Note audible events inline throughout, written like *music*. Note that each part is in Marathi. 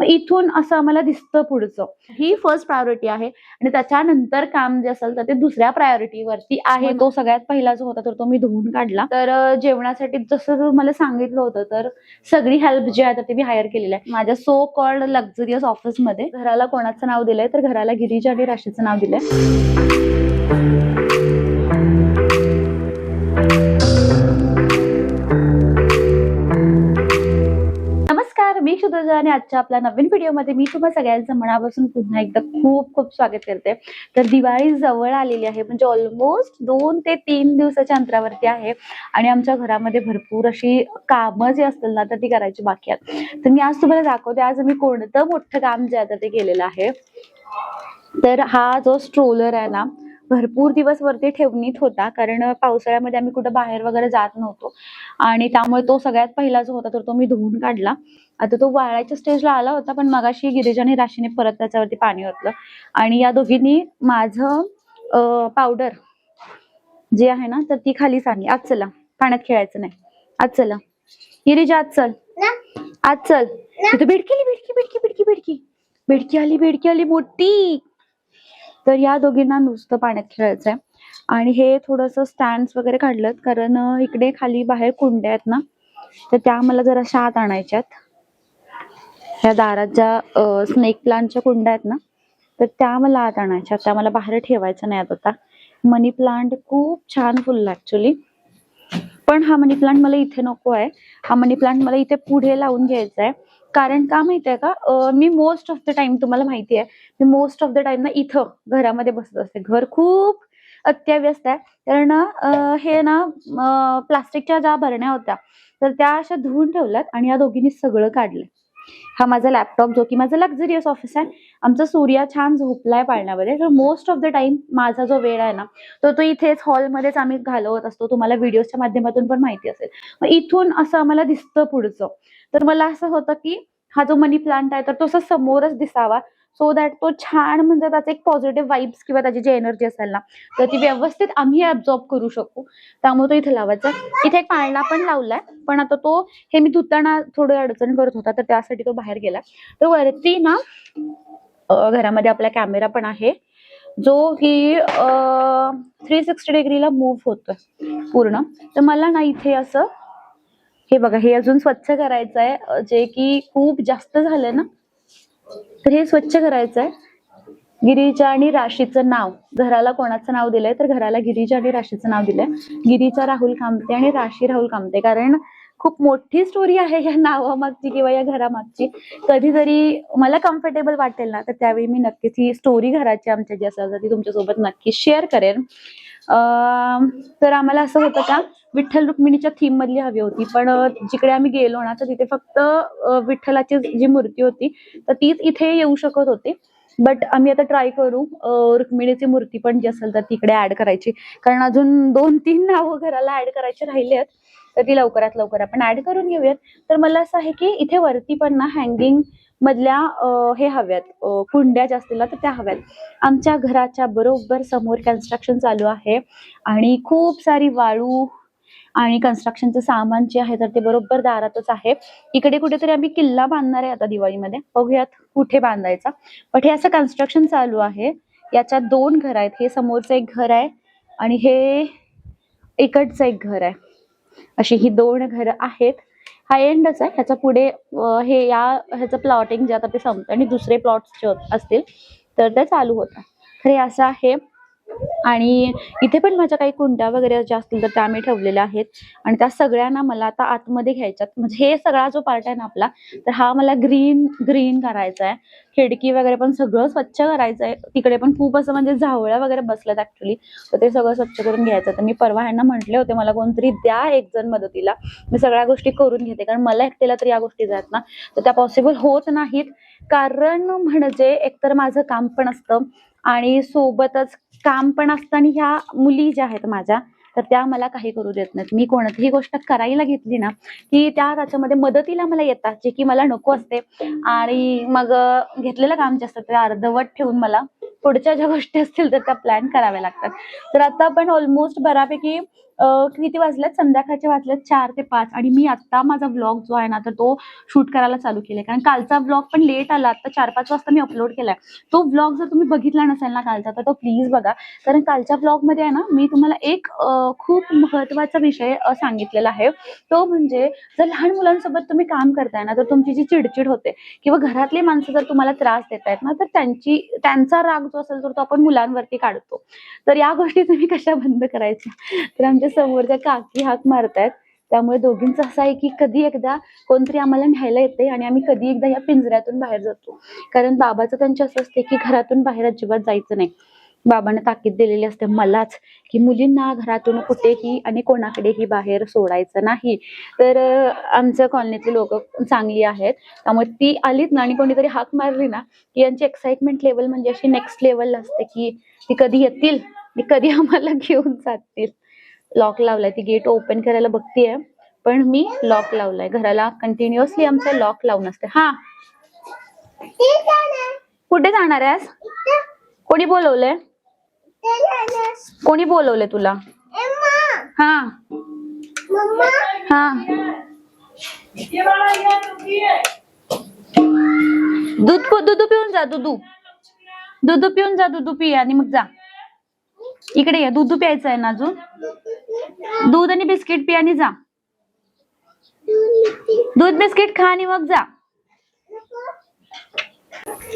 मग इथून असं आम्हाला दिसतं पुढचं. ही फर्स्ट प्रायोरिटी आहे. आणि त्याच्यानंतर काम जे असेल तर ते दुसऱ्या प्रायोरिटीवरती आहे. तो सगळ्यात पहिला जो होता तर तो मी धुवून काढला. तर जेवणासाठी जसं मला सांगितलं होतं तर सगळी हेल्प जी आहे तर ती मी हायर केलेली आहे. माझ्या सो कॉल्ड लक्झरियस ऑफिसमध्ये घराला कोणाचं नाव दिलंय तर घराला गिरीजा आणि राशीचं नाव दिलंय. आणि आजच्या आपल्या नवीन व्हिडिओमध्ये मी तुम्हा सगळ्यांचं मनापासून पुन्हा एकदा खूप खूप स्वागत करते. तर दिवाळी जवळ आलेली आहे म्हणजे ऑलमोस्ट दोन ते तीन दिवसाच्या अंतरावरती आहे आणि आमच्या घरामध्ये भरपूर अशी कामं जी असतील ना तर ती करायची बाकी आहेत. तर मी आज तुम्हाला दाखवते आज मी कोणतं मोठं काम जे आता ते केलेलं आहे. तर हा जो स्ट्रोलर आहे ना भरपूर दिवस वरती ठेवणीत होता कारण पावसाळ्यामध्ये आम्ही कुठं बाहेर वगैरे जात नव्हतो. आणि त्यामुळे तो सगळ्यात पहिला जो होता तर तो मी धुवून काढला. आता तो वाळायच्या स्टेजला आला होता पण मगाशी गिरिजा आणि राशीने परत त्याच्यावरती पाणी ओतलं. आणि या दोघींनी माझं पावडर जे आहे ना तर ती खाली सांगली आज चला पाण्यात खेळायचं नाही. आज चला. गिरिजा आज चल. आज चल. तिथं बेडकी आली बेडकी बेडकी बेडकी बेडकी. बेडकी आली बेडकी आली मोठी. तर या दोघींना नुसतं पाण्यात खेळायचंय. आणि हे थोडस स्टँड वगैरे काढलं कारण इकडे खाली बाहेर कुंड्या आहेत ना तर त्या मला जरा आत आणायच्यात. ह्या दारात ज्या स्नेक प्लांटच्या कुंड्या आहेत ना तर त्या मला आत आणायच्या त्या मला बाहेर ठेवायच्या नाही आता. मनी प्लांट खूप छान फुलला ऍक्च्युली पण हा मनी प्लांट मला इथे नको आहे. हा मनी प्लांट मला इथे पुढे लावून घ्यायचा आहे. कारण का माहितीये का? मी मोस्ट ऑफ द टाइम तुम्हाला माहिती आहे मी मोस्ट ऑफ द टाइम ना इथं घरामध्ये बसत असते. घर खूप अत्याव्यस्त आहे. कारण हे ना प्लास्टिकच्या ज्या भरण्या होत्या तर त्या अशा धुवून ठेवल्यात आणि या दोघींनी सगळं काढलंय. हा माझा लॅपटॉप जो की माझा लक्झरियस ऑफिस आहे. आमचा सूर्या छान झोपलाय पाळण्यामध्ये. तर मोस्ट ऑफ द टाइम माझा जो वेळ आहे ना तो तो इथेच हॉलमध्येच आम्ही घालवत असतो. तुम्हाला व्हिडिओच्या माध्यमातून पण माहिती असेल. मग इथून असं आम्हाला दिसतं पुढचं. तर मला असं होतं की हा जो मनी प्लांट आहे तर तो असा समोरच दिसावा. सो दॅट तो छान म्हणजे त्याचे एक पॉझिटिव्ह वाईब्स किंवा त्याची जी एनर्जी असेल ना तर ती व्यवस्थित आम्ही ऍब्झॉर्ब करू शकू. त्यामुळे तो इथे लावायचा. इथे एक पाळणा पण लावलाय पण आता तो हे मी धुताना थोडं अडचण करत होता तर त्यासाठी तो बाहेर गेला. तर वरती ना घरामध्ये आपला कॅमेरा पण आहे. जो की थ्री सिक्स्टी डिग्रीला मूव्ह होतोय पूर्ण. तर मला ना इथे असं हे बघा हे अजून स्वच्छ करायचं आहे जे की खूप जास्त झालंय ना तर हे स्वच्छ करायचं आहे गिरीजा आणि राशीचं नाव. घराला कोणाचं नाव दिलंय? तर घराला गिरीजा आणि राशीचं नाव दिलंय. गिरीजा राहुल कामते आणि राशी राहुल कामते. कारण खूप मोठी स्टोरी आहे या नावामागची किंवा या घरामागची. कधीतरी मला कम्फर्टेबल वाटेल ना तर त्यावेळी मी नक्कीच ही स्टोरी घराची आमच्या जी असेल ती तुमच्यासोबत नक्की शेअर करेन. तर आम्हाला असं होतं का विठ्ठल रुक्मिणीच्या थीम मधली हवी होती. पण जिकडे आम्ही गेलो ना तर तिथे फक्त विठ्ठलाची जी मूर्ती होती तर तीच इथे येऊ शकत होती. बट आम्ही आता ट्राय करू रुक्मिणीची मूर्ती पण जी असेल तर तिकडे ऍड करायची. कारण अजून दोन तीन नावं घराला ऍड करायची राहिली आहेत तर ती लवकरात लवकर आपण ऍड करून घेऊयात. तर मला असं आहे की इथे वरती पण ना हँगिंग मधल्या हे हव्यात कुंड्या ज्या असतील तर त्या हव्यात. आमच्या घराच्या बरोबर समोर कन्स्ट्रक्शन चालू आहे. आणि खूप सारी वाळू आणि कन्स्ट्रक्शनचं सामान जे आहे तर ते बरोबर दारातच आहे. इकडे कुठेतरी आम्ही किल्ला बांधणार आहे आता दिवाळीमध्ये. बघूयात कुठे बांधायचा. पण हे असं कन्स्ट्रक्शन चालू आहे. याच्यात दोन घर आहेत. हे समोरचं एक घर आहे आणि हे इकडचं एक घर आहे. अशी ही दोन घरं आहेत. हा एंडच आहे. ह्याच्या पुढे हे या ह्याचं प्लॉटिंग जे आता ते संपतं आणि दुसरे प्लॉट्स जे असतील तर ते चालू होतात. तर हे असं आहे. आणि इथे पण माझ्या काही कुंड्या वगैरे ज्या असतील तर त्या मी ठेवलेल्या आहेत. आणि त्या सगळ्यांना मला आता आतमध्ये घ्यायच्यात. म्हणजे हे सगळा जो पार्ट आहे ना आपला तर हा मला ग्रीन ग्रीन करायचा आहे. खिडकी वगैरे पण सगळं स्वच्छ करायचं आहे. तिकडे पण खूप असं म्हणजे झावळ्या वगैरे बसल्यात ऍक्च्युली तर ते सगळं स्वच्छ करून घ्यायचं. तर मी परवा ह्यांना म्हटले होते मला कोणतरी द्या एक जण मदतीला. मी सगळ्या गोष्टी करून घेते. कारण मला एकटेला तर या गोष्टी जात ना. तर त्या पॉसिबल होत नाहीत. कारण म्हणजे एकतर माझं काम पण असतं आणि सोबतच काम पण असतं आणि ह्या मुली ज्या आहेत माझ्या तर त्या मला काही करू देत नाहीत. मी कोणतीही गोष्ट करायला घेतली ना की त्या त्याच्यामध्ये मदतीला मला येतात जे की मला नको असते. आणि मग घेतलेलं काम जे असतं ते अर्धवट ठेवून मला पुढच्या ज्या गोष्टी असतील तर त्या प्लॅन कराव्या लागतात. तर आता आपण ऑलमोस्ट बऱ्यापैकी किती वाजल्यात संध्याकाळचे वाजल्यात चार ते पाच. आणि मी आता माझा ब्लॉग जो आहे ना तर तो शूट करायला चालू केला कारण कालचा ब्लॉग पण लेट आला. आता चार पाच वाजता मी अपलोड केलाय. तो ब्लॉग जर तुम्ही बघितला नसेल ना कालचा तर तो प्लीज बघा. कारण कालच्या व्लॉगमध्ये आहे ना मी तुम्हाला एक खूप महत्त्वाचा विषय सांगितलेला आहे. तो म्हणजे जर लहान मुलांसोबत तुम्ही काम करताय ना तर तुमची जी चिडचिड होते किंवा घरातली माणसं जर तुम्हाला त्रास देत आहेत ना तर त्यांची त्यांचा राग जो असेल तर तो आपण मुलांवरती काढतो. तर या गोष्टी तुम्ही कशा बंद करायच्या? तर आमच्या समोरच्या काकी हाक मारतायत. त्यामुळे दोघींचं असं आहे की कधी एकदा कोणतरी आम्हाला न्यायला येते आणि आम्ही कधी एकदा या पिंजऱ्यातून बाहेर जातो. कारण बाबाचं त्यांच्या असं असते की घरातून बाहेर अजिबात जायचं नाही. बाबांना ताकीद दिलेली असते मलाच की मुलींना घरातून कुठेही आणि कोणाकडेही बाहेर सोडायचं नाही. तर आमच्या कॉलनीतली लोक चांगली आहेत. त्यामुळे ती आलीत ना आणि कोणीतरी हाक मारली ना की यांची एक्साइटमेंट लेवल म्हणजे अशी नेक्स्ट लेवल असते की ती कधी येतील? ती कधी आम्हाला *laughs* घेऊन जातील? लॉक लावलाय. ती गेट ओपन करायला बघतीये. पण मी लॉक लावलाय. घराला कंटिन्युअसली आमचं लॉक लावून असते हा. कुठे जाणार आहेस? कोणी बोलवलंय? कोणी बोलवलंय तुला? हा. हा. दूध दुधू दूध पिऊन जा दुधू. दूध पिऊन जा दुधू पिया आणि मग जा. इकडे ये. दूध प्यायचं आहे ना अजून? दूध आणि बिस्किट पी आणि जा. दूध बिस्किट खा आणि मग जा.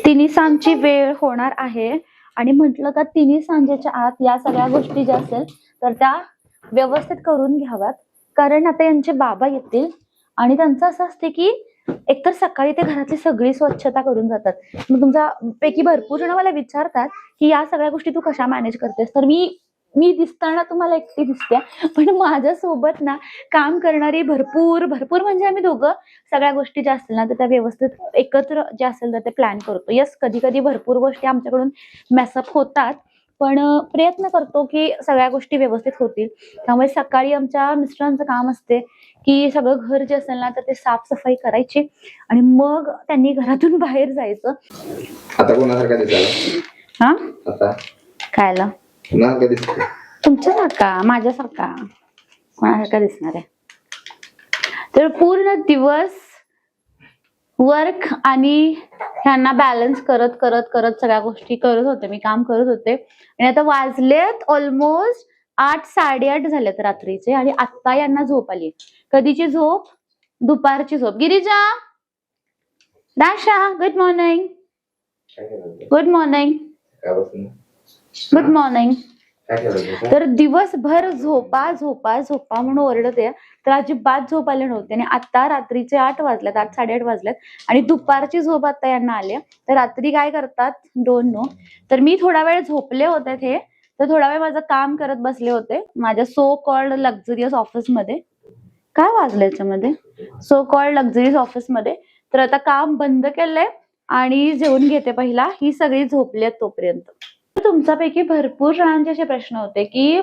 तिन्ही सांजची वेळ होणार आहे. आणि म्हटलं का तिन्ही सांजेच्या आत या सगळ्या गोष्टी ज्या असेल तर त्या व्यवस्थित करून घ्याव्यात. कारण आता यांचे बाबा येतील आणि त्यांचं असं असते की एकतर सकाळी ते घरातली सगळी स्वच्छता करून जातात. मग तुमच्या पैकी भरपूर जण मला विचारतात की या सगळ्या गोष्टी तू कशा मॅनेज करतेस? तर मी मी दिसताना तुम्हाला एकटी दिसते पण माझ्यासोबत ना काम करणारी भरपूर भरपूर म्हणजे आम्ही दोघं सगळ्या गोष्टी ज्या असतील ना तर त्या व्यवस्थित एकत्र ज्या असेल तर ते प्लॅन करतो. यस कधी कधी भरपूर गोष्टी आमच्याकडून मेसअप होतात पण प्रयत्न करतो की सगळ्या गोष्टी व्यवस्थित होतील. त्यामुळे सकाळी आमच्या मिस्टरांचं काम असते की सगळं घर जे असेल ना तर ते साफसफाई करायची आणि मग त्यांनी घरातून बाहेर जायचं. आता कोणासारखा हा? आता? खायला कोणासारखा दिसतो तुमच्यासारखा माझ्यासारखा कोणासारखा दिसणार आहे? तर पूर्ण दिवस वर्क आणि ह्यांना बॅलन्स करत करत करत सगळ्या गोष्टी करत होते. मी काम करत होते. आणि आता वाजलेत ऑलमोस्ट आठ साडेआठ झालेत रात्रीचे आणि आत्ता यांना झोप आली कधीची झोप? दुपारची झोप. Girija! दाशा good morning good morning good morning तर दिवसभर झोपा झोपा झोपा म्हणून ओरडते तर अजिबात झोप आले नव्हते. आणि आता रात्रीचे आठ वाजल्यात आठ साडेआठ वाजल्यात आणि दुपारची झोप आता यांना आली तर रात्री काय करतात? डोंट नो तर मी थोडा वेळ झोपले होते ते. तर थोडा वेळ माझं काम करत बसले होते. माझ्या सो कॉल्ड लक्झरियस ऑफिसमध्ये काय वाजलं याच्यामध्ये? सो कॉल्ड लक्झरियस ऑफिसमध्ये तर आता काम बंद केलंय. आणि जेवून घेते पहिला. ही सगळी झोपली आहेत तोपर्यंत. तुमच्यापैकी भरपूर जणांचे असे प्रश्न होते की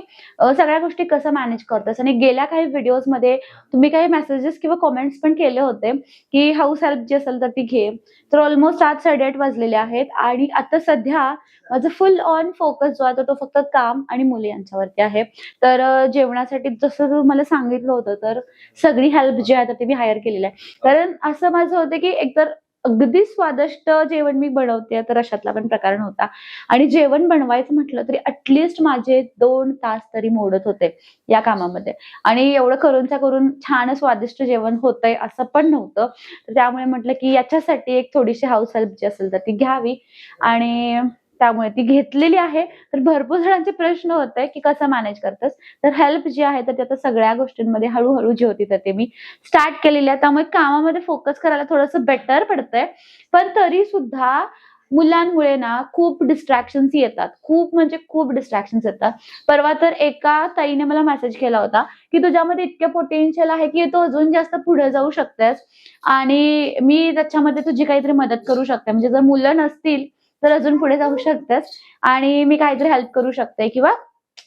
सगळ्या गोष्टी कसं मॅनेज करतेस? आणि गेल्या काही व्हिडिओजमध्ये तुम्ही काही मेसेजेस किंवा कमेंट्स पण केले होते की हाऊस हेल्प जी असेल तर ती घे. तर ऑलमोस्ट आठ साडेआठ वाजलेले आहेत आणि आता सध्या माझं फुल ऑन फोकस जो आहे तो- तो फक्त काम आणि मुली यांच्यावरती आहे. तर जेवणासाठी जसं मला सांगितलं होतं तर सगळी हेल्प जी आहे तर ती मी हायर केलेली आहे. कारण असं माझं होतं की एकतर अगदी स्वादिष्ट जेवण मी बनवते तर अशातला पण प्रकार नव्हता. आणि जेवण बनवायचं म्हटलं तरी अटलिस्ट माझे दोन तास तरी मोडत होते या कामामध्ये. आणि एवढं करूनच्या करून छान स्वादिष्ट जेवण होतंय असं पण नव्हतं. तर त्यामुळे म्हटलं की याच्यासाठी एक थोडीशी हाऊस हेल्प जी असेल तर ती घ्यावी. आणि त्यामुळे ती घेतलेली आहे. तर भरपूर जणांचे प्रश्न होत आहे की कसं मॅनेज करतस? तर हेल्प जी आहे तर ती आता सगळ्या गोष्टींमध्ये हळूहळू जी होती तर ते मी स्टार्ट केलेली आहे. त्यामुळे कामामध्ये फोकस करायला थोडंसं बेटर पडतंय. पण तरी सुद्धा मुलांमुळे ना खूप डिस्ट्रॅक्शन्स येतात. खूप म्हणजे खूप डिस्ट्रॅक्शन्स येतात. परवा तर एका ताईने मला मेसेज केला होता की तुझ्यामध्ये इतके पोटेन्शियल आहे की तू अजून जास्त पुढे जाऊ शकतेस. आणि मी त्याच्यामध्ये तुझी काहीतरी मदत करू शकते. म्हणजे जर मुलं नसतील तर अजून पुढे जाऊ शकतेस. आणि मी काहीतरी हेल्प करू शकते किंवा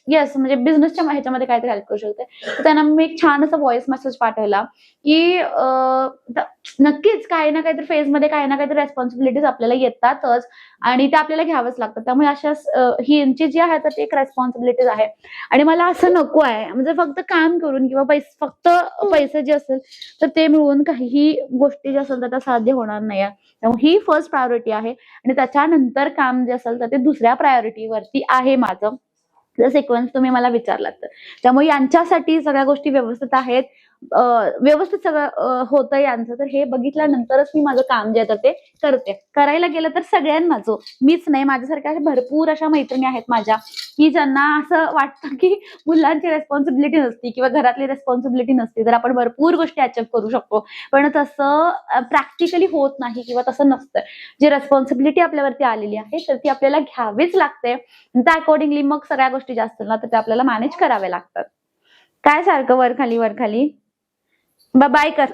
येस म्हणजे बिझनेसच्या ह्याच्यामध्ये काहीतरी हेल्प करू शकते. त्यांना मी एक छान असा व्हॉइस मेसेज पाठवला की नक्कीच काही ना काहीतरी फेजमध्ये काही ना काहीतरी रेस्पॉन्सिबिलिटीज आपल्याला येतातच आणि ते आपल्याला घ्यावंच लागतात. त्यामुळे अशा ही यांची जी आहे तर ती एक रेस्पॉन्सिबिलिटीज आहे. आणि मला असं नको आहे. म्हणजे फक्त काम करून किंवा पैसे फक्त पैसे जे असेल तर ते मिळवून काहीही गोष्टी ज्या असेल तर त्या साध्य होणार नाही त्यामुळे ही फर्स्ट प्रायोरिटी आहे. आणि त्याच्यानंतर काम जे असेल तर ते दुसऱ्या प्रायोरिटीवरती आहे माझं. जर सिक्वेन्स तुम्ही मला विचारलात तर. त्यामुळे यांच्यासाठी सगळ्या गोष्टी व्यवस्थित आहेत. व्यवस्थित सगळं होतं यांचं. तर हे बघितल्यानंतरच मी माझं काम जे तर ते करते. करायला गेलं तर सगळ्यांनाच हो. मीच नाही माझ्यासारख्या अशा भरपूर अशा मैत्रिणी आहेत माझ्या की ज्यांना असं वाटतं की मुलांची रेस्पॉन्सिबिलिटी नसती किंवा घरातली रेस्पॉन्सिबिलिटी नसती तर आपण भरपूर गोष्टी अचीव करू शकतो. पण तसं प्रॅक्टिकली होत नाही किंवा तसं नसतं जी रेस्पॉन्सिबिलिटी आपल्यावरती आलेली आहे तर ती आपल्याला घ्यावीच लागते. त्या अकॉर्डिंगली मग सगळ्या गोष्टी जास्त ना तर त्या आपल्याला मॅनेज कराव्या लागतात. काय सारखं वर खाली वर खाली बाय कर.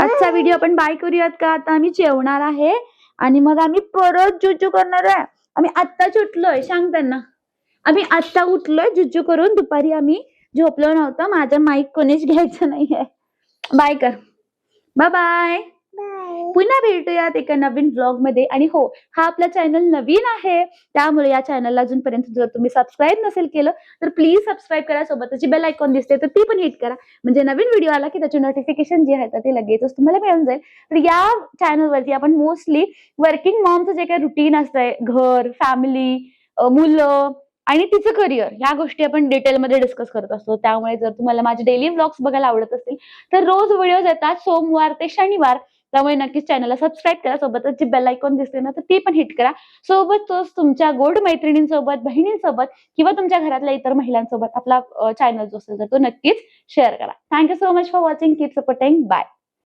आजचा व्हिडिओ आपण बाय करूयात का? आता आम्ही जेवणार आहे आणि मग आम्ही परत जुजू करणार आहे. आम्ही आत्ताच उठलोय सांग त्यांना. आम्ही आत्ता उठलोय जुजू करून दुपारी आम्ही झोपलो नव्हतं. माझं माईक कोणीच घ्यायचं नाहीये. बाय कर. Bye bye. पुन्हा भेटूयात एका नवीन ब्लॉगमध्ये. आणि हो हा आपला चॅनल नवीन आहे त्यामुळे या चॅनलला अजूनपर्यंत जर तुम्ही सबस्क्राईब नसेल केलं तर प्लीज सबस्क्राईब करा. सोबतची बेल आयकॉन दिसते तर ती पण हिट करा. म्हणजे नवीन व्हिडिओ आला की त्याची नोटिफिकेशन जे आहे तर ते लगेचच तुम्हाला मिळून जाईल. तर या चॅनलवरती आपण मोस्टली वर्किंग मॉमचं जे काही रुटीन असतंय घर फॅमिली मुलं आणि तिचं करिअर या गोष्टी आपण डिटेलमध्ये डिस्कस करत असतो. त्यामुळे जर तुम्हाला माझे डेली व्लॉग्स बघायला आवडत असतील तर रोज व्हिडिओज येतात सोमवार ते शनिवार. त्यामुळे नक्कीच चॅनलला सबस्क्राईब करा. सोबतच जी बेल आयकॉन दिसते ना तर ती पण हिट करा. सोबतच तुमच्या गोड मैत्रिणींसोबत बहिणींसोबत किंवा तुमच्या घरातल्या इतर महिलांसोबत आपला चॅनल जो असेल तर तो नक्कीच शेअर करा. Thank you so much for watching keep supporting bye